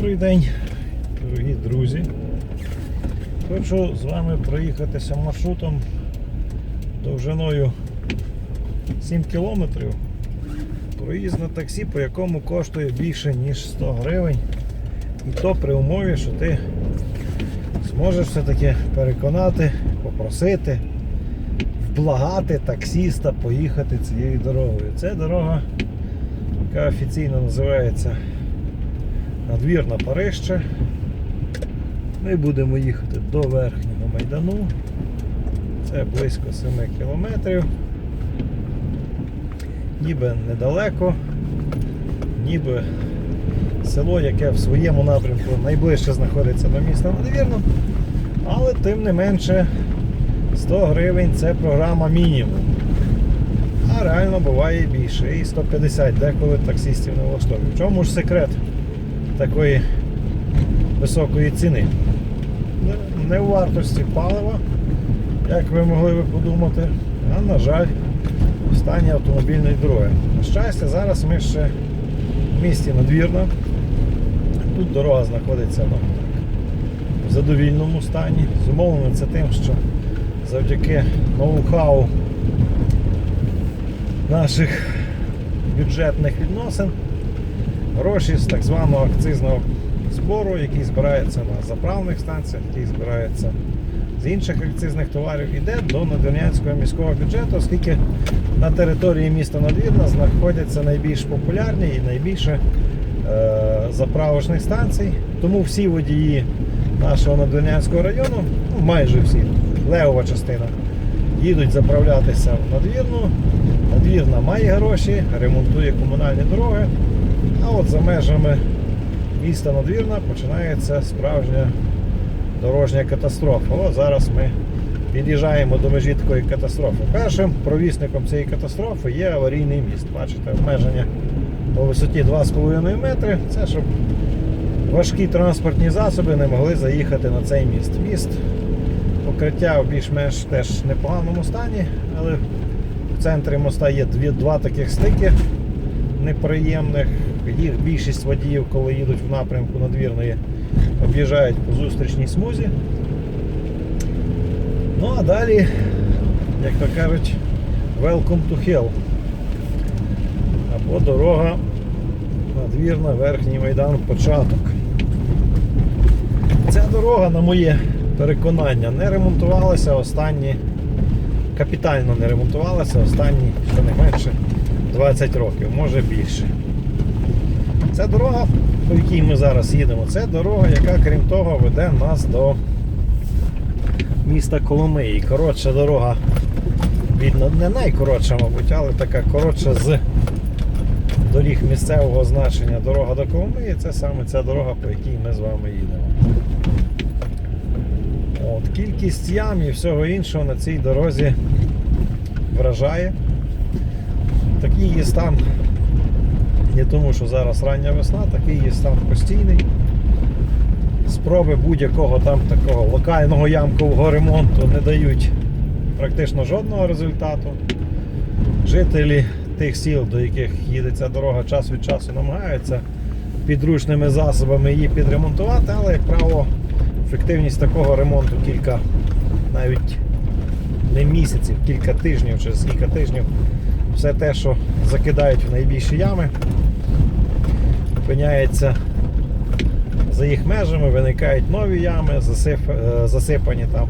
Добрий день, дорогі друзі. Хочу з вами проїхатися маршрутом довжиною 7 кілометрів. Проїзд на таксі, по якому коштує більше, ніж 100 гривень. І то при умові, що ти зможеш все-таки переконати, попросити, вблагати таксіста поїхати цією дорогою. Це дорога, яка офіційно називається надвір на Парижче. Ми будемо їхати до верхнього майдану. Це близько 7 кілометрів. Ніби недалеко, ніби село, яке в своєму напрямку найближче знаходиться до міста Надвірно, але тим не менше 100 гривень це програма мінімум. А реально буває більше. І 150 деколи таксистів не влаштовує. В чому ж секрет такої високої ціни? Не- у вартості палива, як ви могли би подумати, а на жаль, в стані автомобільної дороги. На щастя, зараз ми ще в місті Надвірна. Тут дорога знаходиться ну, в задовільному стані. Зумовлено це тим, що завдяки ноу-хау наших бюджетних відносин гроші з так званого акцизного збору, який збирається на заправних станціях, який збирається з інших акцизних товарів, іде до Надвірнянського міського бюджету, оскільки на території міста Надвірна знаходяться найбільш популярні і найбільше е, заправочних станцій. Тому всі водії нашого Надвірнянського району, ну майже всі, левова частина, їдуть заправлятися в Надвірну. Надвірна має гроші, ремонтує комунальні дороги. А от за межами міста Надвірна починається справжня дорожня катастрофа. От зараз ми під'їжджаємо до межі такої катастрофи. Першим провісником цієї катастрофи є аварійний міст. Бачите, обмеження по висоті 2,5 метри. Це щоб важкі транспортні засоби не могли заїхати на цей міст. Міст покриття в більш-менш теж непоганому стані, але в центрі моста є дві, два таких стики неприємних. Їх більшість водіїв, коли їдуть в напрямку надвірної, об'їжджають по зустрічній смузі. Ну а далі, як то кажуть, welcome to hell. Або дорога надвірна, верхній майдан, початок. Ця дорога, на моє переконання, не ремонтувалася останні, капітально не ремонтувалася останні щонайменше 20 років, може більше. Ця дорога, по якій ми зараз їдемо, це дорога, яка, крім того, веде нас до міста Коломиї. Коротша дорога від не найкоротша, мабуть, але така коротша з доріг місцевого значення дорога до Коломиї. Це саме ця дорога, по якій ми з вами їдемо. От, кількість ям і всього іншого на цій дорозі вражає. Такий є стан не тому, що зараз рання весна, такий є стан постійний. Спроби будь-якого там такого локального ямкового ремонту не дають практично жодного результату. Жителі тих сіл, до яких їде ця дорога, час від часу намагаються підручними засобами її підремонтувати, але, як правило, ефективність такого ремонту кілька навіть не місяців, кілька тижнів, через кілька тижнів все те, що закидають в найбільші ями, опиняється за їх межами, виникають нові ями, засип, е, засипані там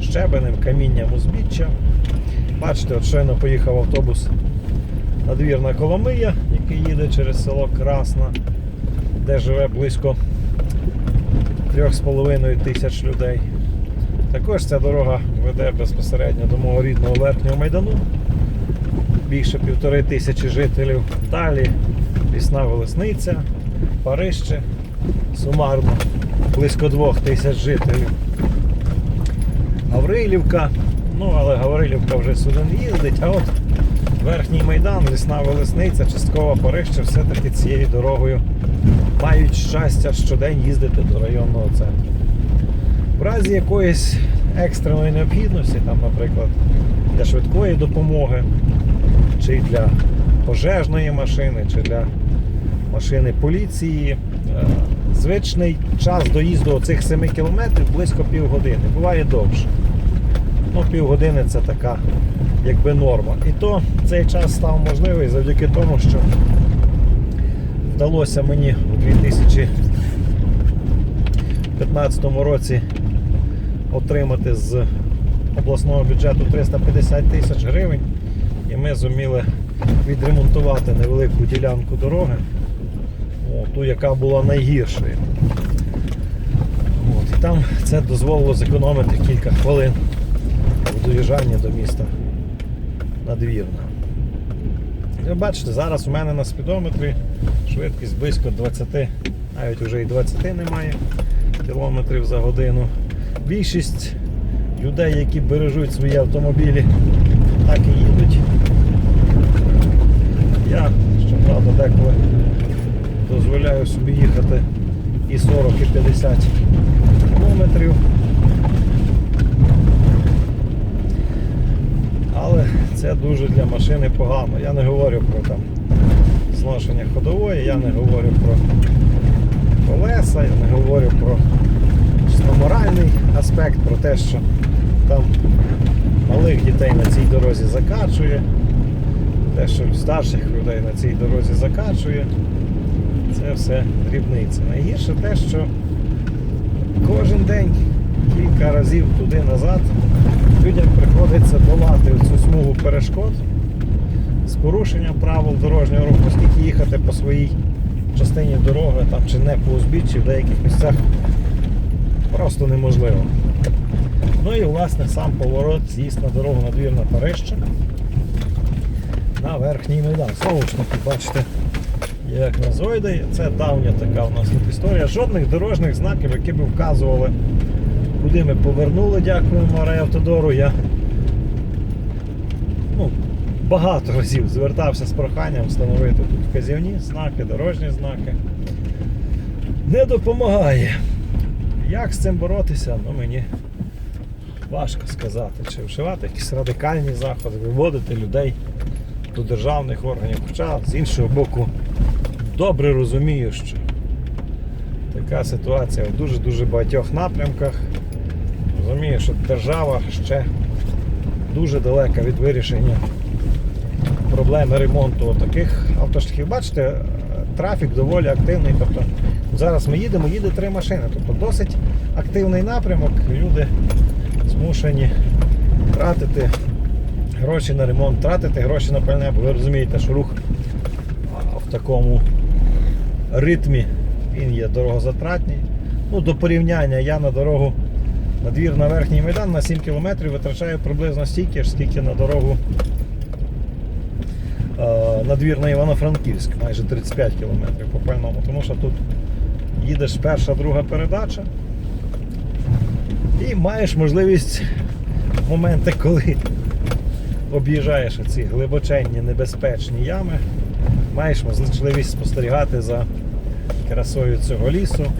щебенем, камінням узбіччя. Бачите, от щойно поїхав автобус надвірна Коломия, який їде через село Красна, де живе близько 3,5 тисяч людей. Також ця дорога веде безпосередньо до мого рідного верхнього майдану. Більше півтори тисячі жителів. Далі лісна Велесниця, Парижче, сумарно близько двох тисяч жителів. Гаврилівка, ну але Гаврилівка вже сюди не їздить, а от верхній майдан, лісна Велесниця, частково Парижче все-таки цією дорогою мають щастя щодень їздити до районного центру. В разі якоїсь екстреної необхідності, там, наприклад, для швидкої допомоги, чи для пожежної машини, чи для машини поліції. Е, Звичний час доїзду оцих 7 кілометрів близько півгодини. Буває довше. Ну, півгодини це така якби норма. І то цей час став можливий завдяки тому, що вдалося мені у 2015 році отримати з обласного бюджету 350 тисяч гривень. І ми зуміли відремонтувати невелику ділянку дороги, ту, яка була найгіршою. От, і там це дозволило зекономити кілька хвилин в доїжджанні до міста надвірна. Ви бачите, зараз у мене на спідометрі швидкість близько 20, навіть вже і 20 немає кілометрів за годину. Більшість людей, які бережуть свої автомобілі, так і їдуть. Я, щоправда, деколи дозволяю собі їхати і 40, і 50 кілометрів. Але це дуже для машини погано. Я не говорю про там зношення ходової, я не говорю про колеса, я не говорю про моральний аспект, про те, що там малих дітей на цій дорозі закачує, те, що старших людей на цій дорозі закачує, це все дрібниця. Найгірше те, що кожен день кілька разів туди-назад людям приходиться долати цю смугу перешкод з порушенням правил дорожнього руху, оскільки їхати по своїй частині дороги там, чи не по узбіччі в деяких місцях просто неможливо. Ну і власне сам поворот з'їзд на дорогу надвірна Парижча на верхній майдан. Знову ж таки, бачите, як на це давня така у нас тут історія. Жодних дорожніх знаків, які б вказували, куди ми повернули, дякуємо райавтодору. Я ну, багато разів звертався з проханням встановити тут вказівні знаки, дорожні знаки. Не допомагає. Як з цим боротися, ну мені важко сказати. Чи вживати якісь радикальні заходи, виводити людей до державних органів. Хоча з іншого боку, добре розумію, що така ситуація в дуже-дуже багатьох напрямках. Розумію, що держава ще дуже далека від вирішення проблеми ремонту таких автошляхів. Бачите, трафік доволі активний. Тобто зараз ми їдемо, їде три машини. Тобто досить активний напрямок. Люди змушені тратити гроші на ремонт, тратити гроші на пальне, бо ви розумієте, що рух в такому ритмі він є дорогозатратний. Ну, до порівняння я на дорогу на двір на верхній майдан на 7 км витрачаю приблизно стільки ж, скільки на дорогу е, на двір на Івано-Франківськ, майже 35 км по пальному, тому що тут їдеш перша, друга передача і маєш можливість в моменти, коли об'їжджаєш ці глибоченні небезпечні ями, маєш можливість спостерігати за красою цього лісу,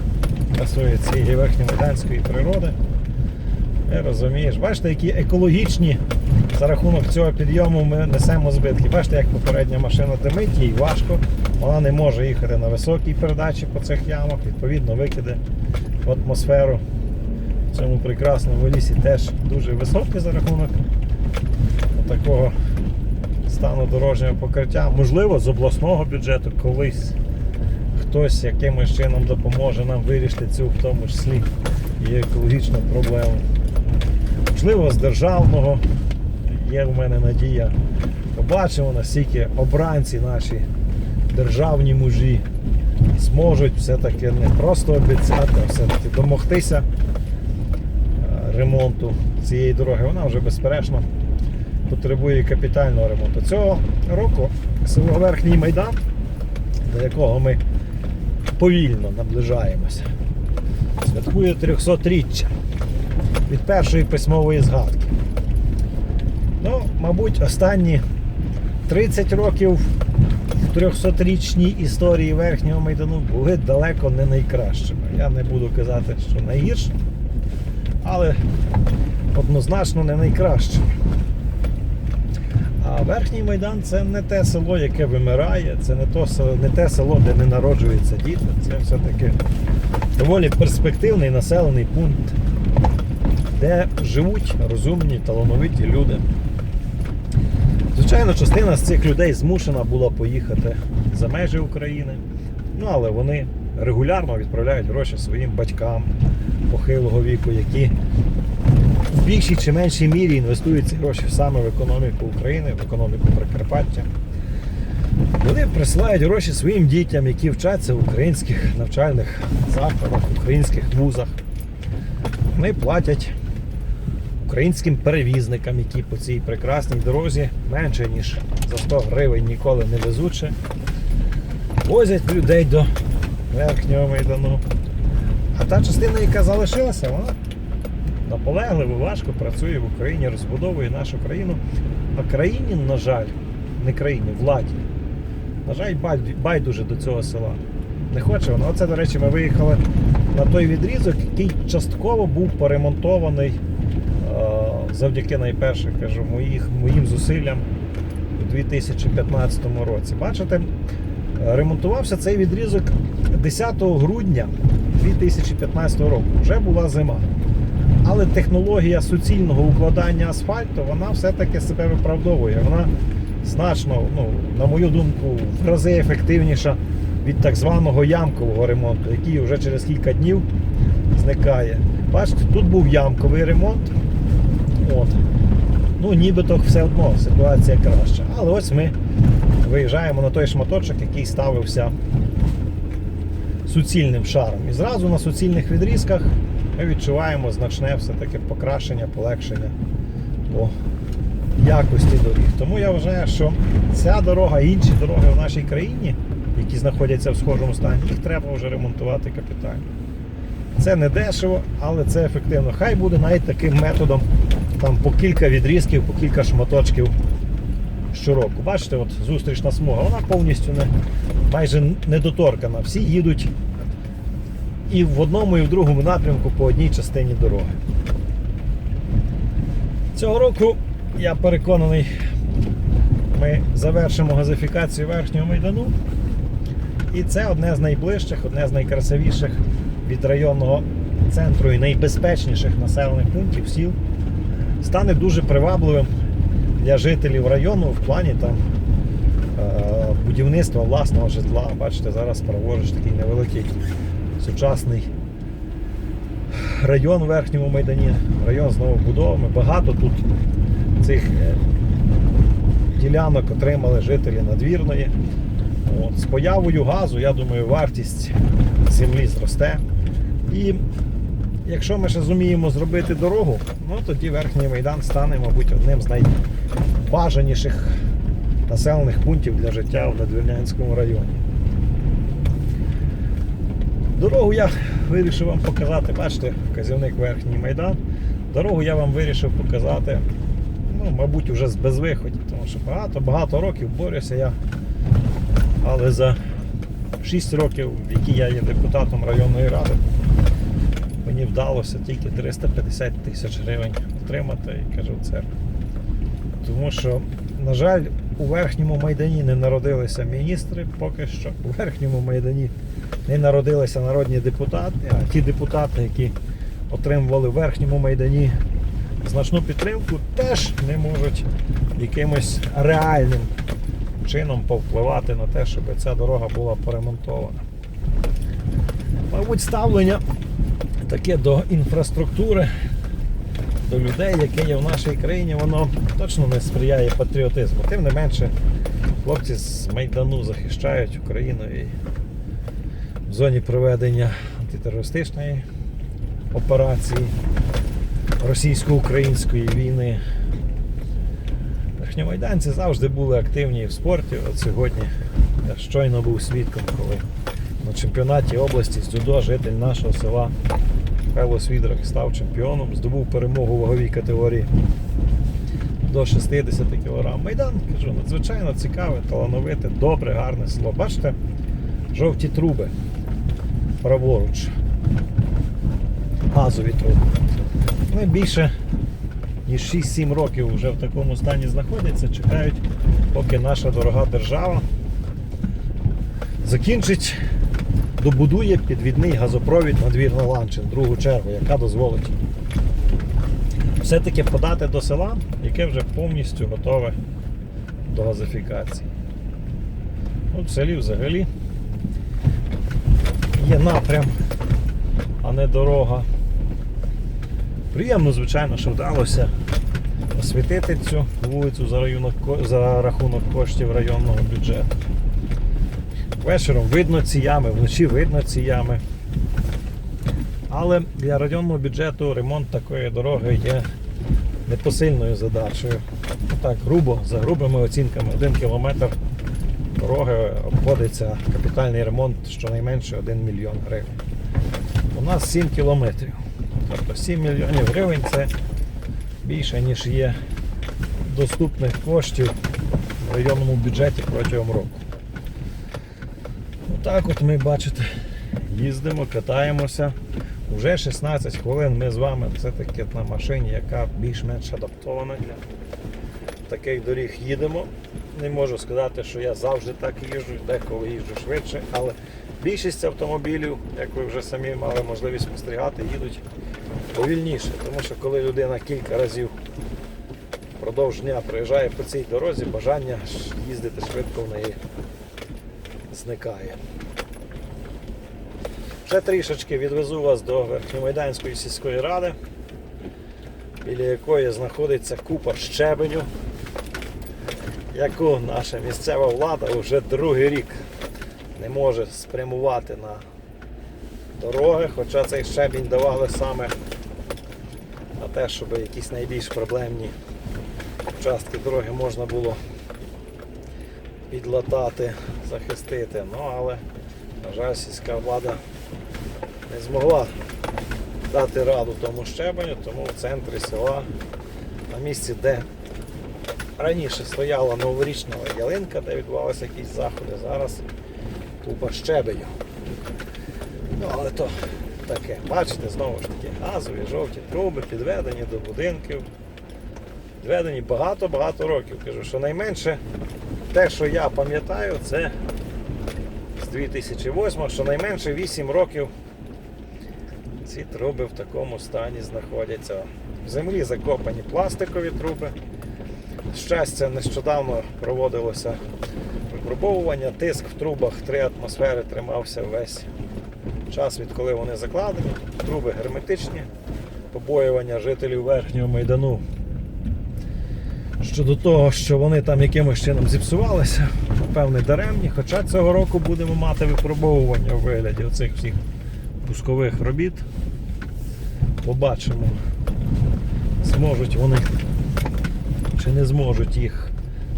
красою цієї верхньомайданської природи. Ти розумієш, бачите, які екологічні за рахунок цього підйому ми несемо збитки. Бачите, як попередня машина димить, їй важко, вона не може їхати на високій передачі по цих ямах, відповідно, викиди в атмосферу в цьому прекрасному лісі теж дуже високі за рахунок такого стану дорожнього покриття. Можливо, з обласного бюджету колись хтось якимось чином допоможе нам вирішити цю в тому числі і екологічну проблему. Можливо, з державного є в мене надія. Побачимо, наскільки обранці наші державні мужі зможуть все-таки не просто обіцяти, а все-таки домогтися е, ремонту цієї дороги. Вона вже безперечно потребує капітального ремонту. Цього року село Верхній Майдан, до якого ми повільно наближаємося, святкує 300-річчя від першої письмової згадки. Ну, мабуть, останні 30 років в 300-річній історії Верхнього Майдану були далеко не найкращими. Я не буду казати, що найгіршими, але однозначно не найкращими. А верхній майдан це не те село, яке вимирає, це не, то, село- не те село, де не народжуються діти. Це все-таки доволі перспективний населений пункт, де живуть розумні, талановиті люди. Звичайно, частина з цих людей змушена була поїхати за межі України. Ну, але вони регулярно відправляють гроші своїм батькам похилого віку, які в більшій чи меншій мірі інвестують ці гроші саме в економіку України, в економіку Прикарпаття. Вони присилають гроші своїм дітям, які вчаться в українських навчальних закладах, українських вузах. Вони платять українським перевізникам, які по цій прекрасній дорозі менше ніж за 100 гривень ніколи не везучи, возять людей до верхнього майдану. А та частина, яка залишилася, вона наполегливо, важко працює в Україні, розбудовує нашу країну. А країні, на жаль, не країні, владі. На жаль, байдуже до цього села. Не хоче воно. Оце, до речі, ми виїхали на той відрізок, який частково був поремонтований е, завдяки найперше кажу, моїх, моїм зусиллям у 2015 році. Бачите, ремонтувався цей відрізок 10 грудня 2015 року. Вже була зима. Але технологія суцільного укладання асфальту, вона все-таки себе виправдовує. Вона значно, ну, на мою думку, в рази ефективніша від так званого ямкового ремонту, який вже через кілька днів зникає. Бачите, тут був ямковий ремонт. От. Ну, нібито все одно ситуація краща. Але ось ми виїжджаємо на той шматочок, який ставився суцільним шаром. І зразу на суцільних відрізках ми відчуваємо значне все-таки покращення, полегшення по якості доріг. Тому я вважаю, що ця дорога інші дороги в нашій країні, які знаходяться в схожому стані, їх треба вже ремонтувати капітально. Це не дешево, але це ефективно. Хай буде навіть таким методом там по кілька відрізків, по кілька шматочків щороку. Бачите, от зустрічна смуга, вона повністю не, майже недоторкана. Всі їдуть і в одному, і в другому напрямку по одній частині дороги. Цього року, я переконаний, ми завершимо газифікацію верхнього майдану. І це одне з найближчих, одне з найкрасивіших від районного центру і найбезпечніших населених пунктів сіл. Стане дуже привабливим для жителів району в плані там е, будівництва власного житла. Бачите, зараз праворуч такий невеликий сучасний район в верхньому майдані, район з новобудовами. Багато тут цих е, ділянок отримали жителі надвірної. От, з появою газу, я думаю, вартість землі зросте. І якщо ми ще зуміємо зробити дорогу, ну тоді верхній майдан стане, мабуть, одним з найбажаніших населених пунктів для життя в Надвірнянському районі. Дорогу я вирішив вам показати, бачите, вказівник верхній майдан. Дорогу я вам вирішив показати, ну, мабуть, вже з безвиходів, тому що багато-багато років борюся я. Але за 6 років, які я є депутатом районної ради, мені вдалося тільки 350 тисяч гривень отримати і кажу це. Тому що, на жаль, у верхньому майдані не народилися міністри поки що. У верхньому майдані не народилися народні депутати, а ті депутати, які отримували в верхньому майдані значну підтримку, теж не можуть якимось реальним чином повпливати на те, щоб ця дорога була поремонтована. Мабуть, ставлення таке до інфраструктури, до людей, яке є в нашій країні, воно точно не сприяє патріотизму. Тим не менше, хлопці з Майдану захищають Україну і зоні проведення антитерористичної операції російсько-української війни. Верхньомайданці завжди були активні в спорті. От сьогодні я щойно був свідком, коли на чемпіонаті області з дзюдо житель нашого села Павло Свідрак став чемпіоном, здобув перемогу в ваговій категорії до 60 кг. Майдан, кажу, надзвичайно цікаве, талановите, добре, гарне село. Бачите, жовті труби праворуч. Газові труби. Вони більше ніж 6-7 років вже в такому стані знаходяться, чекають, поки наша дорога держава закінчить, добудує підвідний газопровід надвірна Ланчин, другу чергу, яка дозволить все-таки подати до села, яке вже повністю готове до газифікації. От в селі взагалі є напрям, а не дорога. Приємно, звичайно, що вдалося освітити цю вулицю за, районок, за рахунок коштів районного бюджету. Вечором видно ці ями, вночі видно ці ями. Але для районного бюджету ремонт такої дороги є непосильною задачею. Так, грубо, за грубими оцінками, один кілометр дороги обходиться капітальний ремонт щонайменше 1 мільйон гривень. У нас 7 кілометрів. Тобто 7 мільйонів гривень це більше, ніж є доступних коштів в районному бюджеті протягом року. Отак от ми бачите, їздимо, катаємося. Уже 16 хвилин ми з вами все-таки на машині, яка більш-менш адаптована для таких доріг їдемо. Не можу сказати, що я завжди так їжджу, деколи їжджу швидше, але більшість автомобілів, як ви вже самі мали можливість спостерігати, їдуть повільніше. Тому що коли людина кілька разів впродовж дня проїжджає по цій дорозі, бажання їздити швидко в неї зникає. Ще трішечки відвезу вас до Верхньомайданської сільської ради, біля якої знаходиться купа щебеню, яку наша місцева влада вже другий рік не може спрямувати на дороги, хоча цей щебінь давали саме на те, щоб якісь найбільш проблемні участки дороги можна було підлатати, захистити. Ну, але, на жаль, сільська влада не змогла дати раду тому щебеню, тому в центрі села, на місці, де раніше стояла новорічна ялинка, де відбувалися якісь заходи, зараз купа щебеню. Ну, але то таке. Бачите, знову ж таки, газові жовті труби підведені до будинків. Підведені багато-багато років. Кажу, що найменше те, що я пам'ятаю, це з 2008, що найменше 8 років ці труби в такому стані знаходяться. В землі закопані пластикові труби. Щастя, нещодавно проводилося випробовування, тиск в трубах 3 атмосфери тримався весь час, відколи вони закладені. Труби герметичні, побоювання жителів верхнього майдану щодо того, що вони там якимось чином зіпсувалися, напевне, даремні. Хоча цього року будемо мати випробовування у вигляді оцих всіх пускових робіт. Побачимо, зможуть вони чи не зможуть їх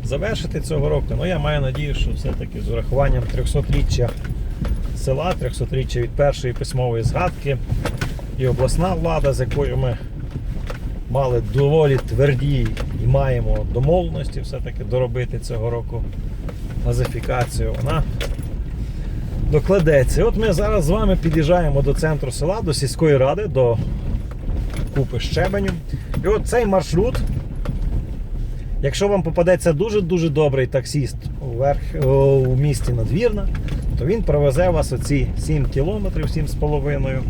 завершити цього року. Ну я маю надію, що все-таки з урахуванням 300-річчя села, 300-річчя від першої письмової згадки і обласна влада, з якою ми мали доволі тверді і маємо домовленості все-таки доробити цього року газифікацію. Вона докладеться. От ми зараз з вами під'їжджаємо до центру села, до сільської ради, до купи щебеню. І от цей маршрут, якщо вам попадеться дуже-дуже добрий таксіст у, місті Надвірна, то він провезе вас оці 7 кілометрів, 7,5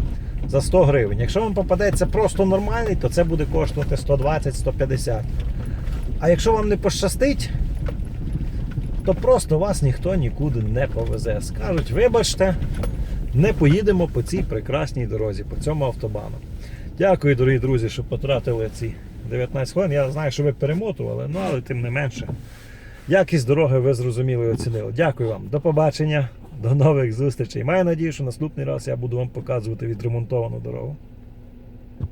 за 100 гривень. Якщо вам попадеться просто нормальний, то це буде коштувати 120-150. А якщо вам не пощастить, то просто вас ніхто нікуди не повезе. Скажуть, вибачте, не поїдемо по цій прекрасній дорозі, по цьому автобану. Дякую, дорогі друзі, що потратили ці 19 хвилин. Я знаю, що ви перемотували, ну але тим не менше. Якість дороги ви зрозуміли і оцінили. Дякую вам. До побачення, до нових зустрічей. Маю надію, що наступний раз я буду вам показувати відремонтовану дорогу.